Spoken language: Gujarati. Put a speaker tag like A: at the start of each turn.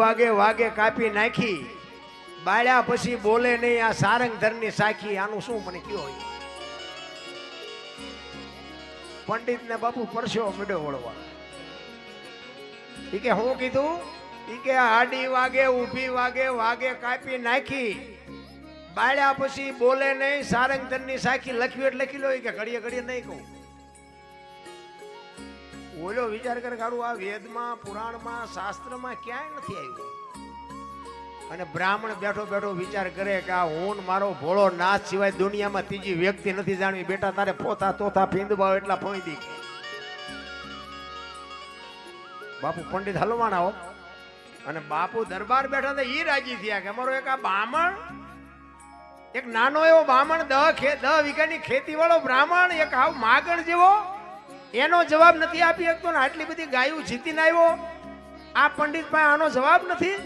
A: વાગે વાગે કાપી નાખી. બાળ્યા પછી બોલે નહીં, આ સારંગધરની સાખી, આનું શું મને કયો પંડિત ને બાપુ પરસ્યો મીડો વળવા. ઈ કે હું કીધું? ઈ કે આડી વાગે, ઊભી વાગે વાગે કાપી નાખી. બાળ્યા પછી બોલે નહીં સારંગધરની સાખી લખ્યું એટલે લખી લો કે ઘડીએ ઘડીએ નહીં કહું. ઓલો વિચાર કરે કાઢું આ વેદમાં, પુરાણમાં, શાસ્ત્રમાં ક્યાંય નથી આવ્યું. અને બ્રાહ્મણ બેઠો બેઠો વિચાર કરે કે આ હું મારો ભોળો નાથ સિવાય દુનિયામાં ત્રીજી વ્યક્તિ નથી જાણવી. બેટા, તારે પોતા તોતા પીંદબાવ એટલા ફોઈ બાપુ પંડિત હલવાણા હો. અને બાપુ દરબાર બેઠા હતા, ઈ રાજી થયા કે અમારો એક આ બામણ, એક નાનો એવો બામણ, દહ ખે, દહ વીઘાની ખેતી વાળો બ્રાહ્મણ, એક હાવ માગણ જેવો એનો જવાબ નથી આપી શકતો ને આટલી બધી ગાયું જીતીને આવ્યો? આ પંડિત પાસે આનો જવાબ નથી?